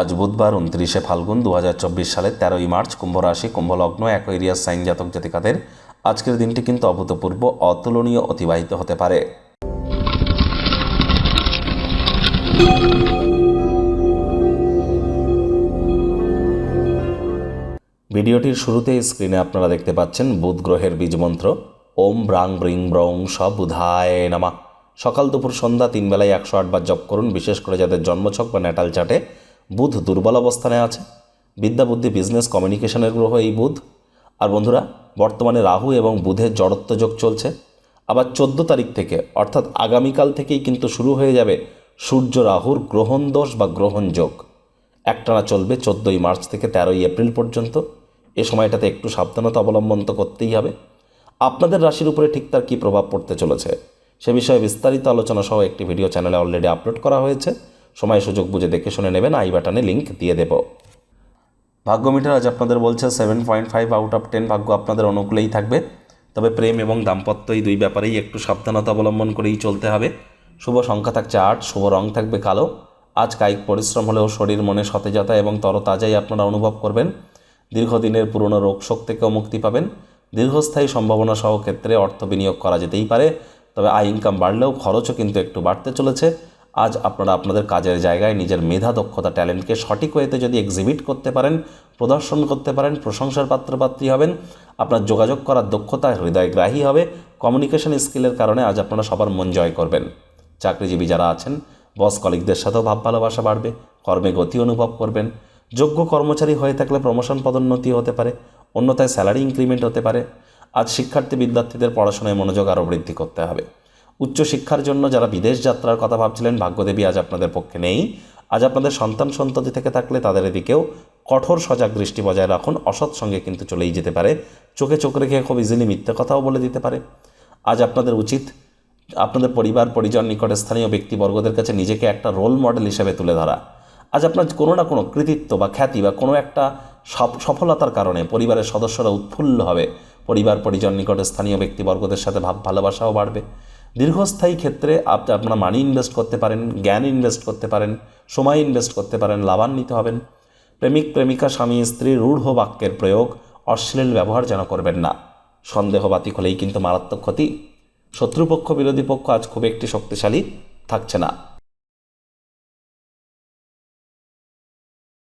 আজ বুধবার উনত্রিশে ফাল্গুন দু হাজার চব্বিশ সালের তেরোই মার্চ কুম্ভ রাশি কুম্ভ লগ্ন অ্যাকোয়ারিয়াস সাইন জাতক জাতিকাদের আজকের দিনটি কিন্তু অভূতপূর্ব, অতুলনীয়, অতিবাহিত হতে পারে। ভিডিওটির শুরুতেই স্ক্রিনে আপনারা দেখতে পাচ্ছেন বুধ গ্রহের বীজ মন্ত্র ওম ব্রাং ব্রিং ব্রং স বুধায় নামা। সকাল দুপুর সন্ধ্যা তিন বেলায় একশো আটবার জপ করুন, বিশেষ করে যাদের জন্মছক বা ন্যাটাল চাটে। বুধ দুর্বল অবস্থানে আছে। বিদ্যা বুদ্ধি বিজনেস কমিউনিকেশনের গ্রহ এই বুধ। আর বন্ধুরা, বর্তমানে রাহু এবং বুধের জড়ত্ব যোগ চলছে। আবার চোদ্দ তারিখ থেকে, অর্থাৎ আগামীকাল থেকেই কিন্তু শুরু হয়ে যাবে সূর্য রাহুর গ্রহণ দোষ বা গ্রহণ যোগ। একটানা চলবে চোদ্দোই মার্চ থেকে তেরোই এপ্রিল পর্যন্ত। এ সময়টাতে একটু সাবধানতা অবলম্বন তো করতেই হবে। আপনাদের রাশির উপরে ঠিক তার কী প্রভাব পড়তে চলেছে? সে বিষয়ে বিস্তারিত আলোচনা সহ একটি ভিডিও চ্যানেলে অলরেডি আপলোড করা হয়েছে। সময় সুযোগ বুঝে দেখে শুনে নেবেন, আই বাটনে লিঙ্ক দিয়ে দেব। ভাগ্য মিটার আজ আপনাদের বলছে seven point five out of ten ভাগ্য আপনাদের অনুকূলেই থাকবে। তবে প্রেম এবং দাম্পত্য এই দুই ব্যাপারেই একটু সাবধানতা অবলম্বন করেই চলতে হবে। শুভ সংখ্যা থাকছে আট, শুভ রং থাকবে কালো। আজ কায়িক পরিশ্রম হলেও শরীর মনে সতেজতা এবং তরতাজাই আপনারা অনুভব করবেন। দীর্ঘদিনের পুরনো রোগ শোক থেকেও মুক্তি পাবেন। দীর্ঘস্থায়ী সম্ভাবনা সহ ক্ষেত্রে অর্থ বিনিয়োগ করা যেতেই পারে। তবে আয় ইনকাম বাড়লেও খরচও কিন্তু একটু বাড়তে চলেছে। আজ আপনারা আপনাদের কাজের জায়গায় নিজের মেধা, দক্ষতা ট্যালেন্টকে সঠিক ওয়েতে যদি এক্সিবিট করতে পারেন, প্রদর্শন করতে পারেন, প্রশংসার পাত্রপাত্রী হবেন, আপনার যোগাযোগ করার দক্ষতা হৃদয়গ্রাহী হবে কমিউনিকেশন স্কিলের কারণে আজ আপনারা সবার মন জয় করবেন। চাকরিজীবী যারা আছেন বস কলিগদের সাথেও ভাব ভালোবাসা বাড়বে, কর্মে গতি অনুভব করবেন, যোগ্য কর্মচারী হয়ে থাকলে প্রমোশন পদোন্নতি হতে পারে, অন্যথায় স্যালারি ইনক্রিমেন্ট হতে পারে, আজ শিক্ষার্থী বিদ্যার্থীদের পড়াশোনায় মনোযোগ আরও বৃদ্ধি করতে হবে। উচ্চশিক্ষার জন্য যারা বিদেশ যাত্রার কথা ভাবছিলেন, ভাগ্যদেবী আজ আপনাদের পক্ষে নেই। আজ আপনাদের সন্তান সন্ততি থেকে থাকলে তাদের এদিকেও কঠোর সজাগ দৃষ্টি বজায় রাখুন। অসৎ সঙ্গে কিন্তু চলেই যেতে পারে। চোখে চোখ রেখে খুব ইজিলি মিথ্যে কথাও বলে দিতে পারে। আজ আপনাদের উচিত, আপনাদের পরিবার, পরিজন, নিকটে স্থানীয় ব্যক্তিবর্গদের কাছে নিজেকে একটা রোল মডেল হিসেবে তুলে ধরা। আজ আপনার কোনো না কোনো কৃতিত্ব বা খ্যাতি বা কোনো একটা সফ- সফলতার কারণে পরিবারের সদস্যরা উৎফুল্ল হবে। পরিবার, পরিজন, নিকটে স্থানীয় ব্যক্তিবর্গদের সাথে ভাব ভালোবাসাও বাড়বে। দীর্ঘস্থায়ী ক্ষেত্রে আপনি আপনারা মানি ইনভেস্ট করতে পারেন, জ্ঞান ইনভেস্ট করতে পারেন, সময় ইনভেস্ট করতে পারেন, লাভান্বিত হবেন। প্রেমিক, প্রেমিকা, স্বামী, স্ত্রী, রূঢ় বাক্যের প্রয়োগ অশ্লীল ব্যবহার যেন করবেন না। সন্দেহ বাতিক হলেই কিন্তু মারাত্মক ক্ষতি। শত্রুপক্ষ, বিরোধী পক্ষ আজ খুব একটি শক্তিশালী থাকছে না।